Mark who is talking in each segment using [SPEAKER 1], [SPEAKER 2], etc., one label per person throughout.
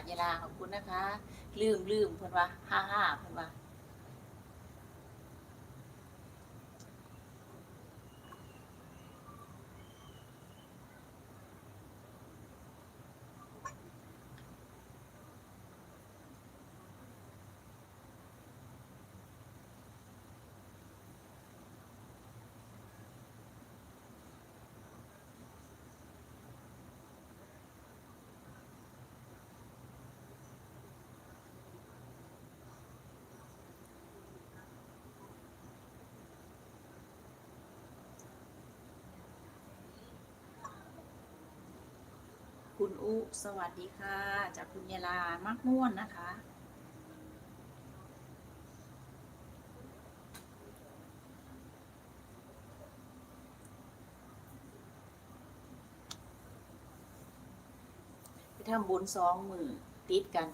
[SPEAKER 1] ายาลาขอบคุณนะคะ ลืมลืมเพิ่นว่าห้าห้าเพิ่นว่า คุณอุ สวัสดีค่ะ จากคุณยาลามักม่วนนะคะ ไปทำบุญสองมือติดกัน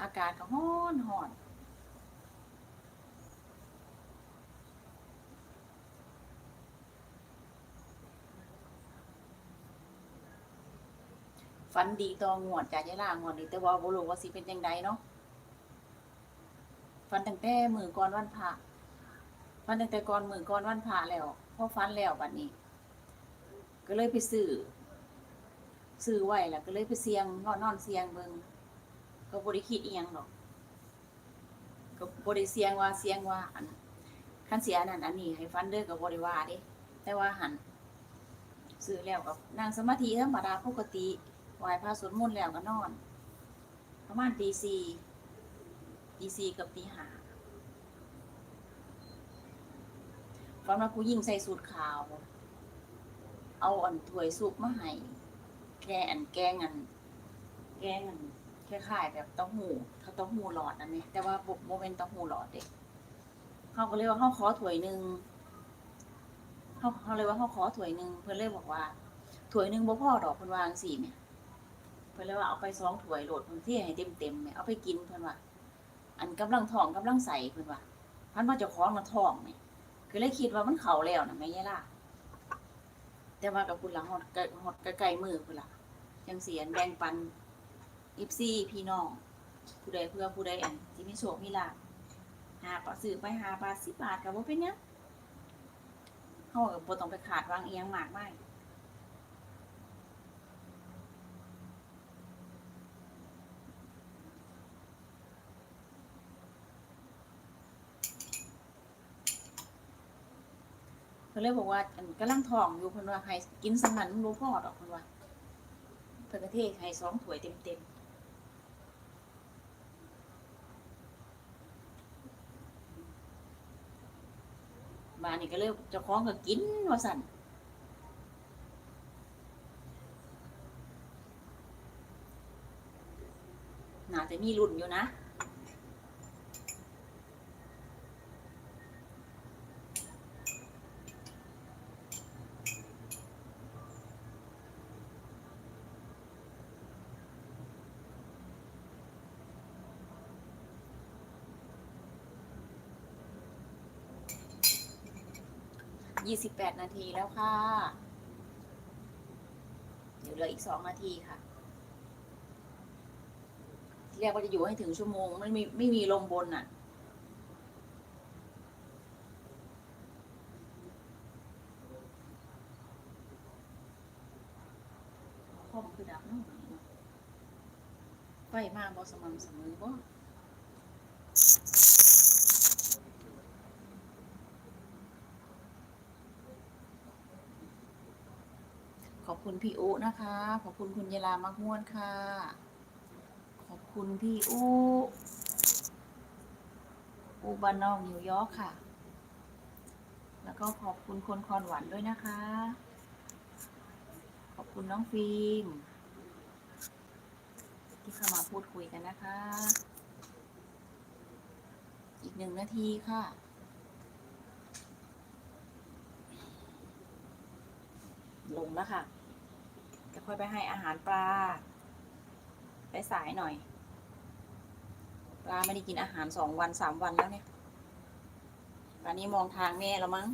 [SPEAKER 1] อากาศก็ฮ้อนหอน ฝันดีต่องวดจากยะลางวดนี้แต่ว่าบ่รู้ว่าสิเป็นจังไดเนาะฝันตั้งแต่มือก่อนวันพระฝันตั้งแต่ก่อนมือก่อนวันพระแล้วพอฝันแล้วบัดนี้ ก็เลยไปซื้อซื้อไว้แล้วก็เลยไปเสียงนอนนอนเสียงเบิ่งก็บ่ได้คิดอีหยังดอกก็บ่ได้เสียงว่าเสียงว่า อันคันเสียนนั้นอันนี้ให้ฝันเด้อก็บ่ได้ว่าเด้แต่ว่าหันซื้อแล้วก็นั่งสมาธิธรรมดาปกติ ไหว้พระสวดมนต์แล้วก็นอน ประมาณตีสี่ตีสี่กับตีห้าฝันว่าผู้หญิงใส่สูทขาว เอาอันถวยซุปมาให้แกอันแกงอัน แกงอันคล้ายๆแบบเต้าหู้ข้าเต้าหู้หลอดอันนี้แต่ว่าบ่บ่เป็นเต้าหู้หลอดเด็กเขาก็เลยว่าเขาขอถวยหนึ่งเขาเขาเลยว่าเขาขอถวยหนึ่งเพื่อนเลยบอกว่าถวยหนึ่งบ่พ่อดอกเพิ่นวางสี่เนี่ย พิ่นเลยว่าเอาไปสองถ้วยโหลดพิ่นเที่ให้เต็มๆแหม่เอาไปกินเพิ่นว่า อันกำลังท้องกำลังใส่เพิ่นว่าพันว่าเจ้าของมันท้องแหม่ก็เลยคิดว่ามันเข้าแล้วนะแม่ยายล่ะแต่ว่ากับคุณหลังฮอดใกล้ฮอดใกลมือพุ่นล่ะจังเสียนแบ่งปันอีฟซี่พี่น้องผู้ใดเพื่อผู้ใดอันที่มีโชคมีลาภหาปะซื้อไปหาบาท10บาทก็บ่เป็นหยังเฮาก็บ่ต้องไปขาดวางเอียงมากม พิ่นเลยบอกว่าอันกำลังท้องอยู่เพิ่นว่าให้กินสมันมันบ่พอดอกเพิ่นว่าเพิ่นก็เทให้สองถ้วยเต็มๆบ้านนี้ก็เลยเจ้าของก็กินว่าซั่นน่าจะมีรุ่นอยู่นะ ยี่สิบแปดนาทีแล้วค่ะ เดี๋ยวเหลืออีกสองนาทีค่ะที่แรกว่าจะอยู่ให้ถึงชั่วโมง ไม่มีไม่มีลมบนอะคอมคือดับเนาะไฟมากบอสม่ำเสมอบ่ ขอบ คุณพี่อุนะคะ ขอบคุณคุณยาลามักม่วนค่ะ ขอบคุณพี่อุอุบานนอกนิวยอร์กค่ะ แล้วก็ขอบคุณคนคอนหวันด้วยนะคะ ขอบคุณน้องฟิล์มที่เข้ามาพูดคุยกันนะคะ อีกหนึ่งนาทีค่ะลงแล้วค่ะ ค่อยไปให้อาหารปลาไปสายหน่อย ปลาไม่ได้กินอาหารสองวันสามวันแล้วเนี่ยตอนนี้มองทางแม่แล้วมั้ง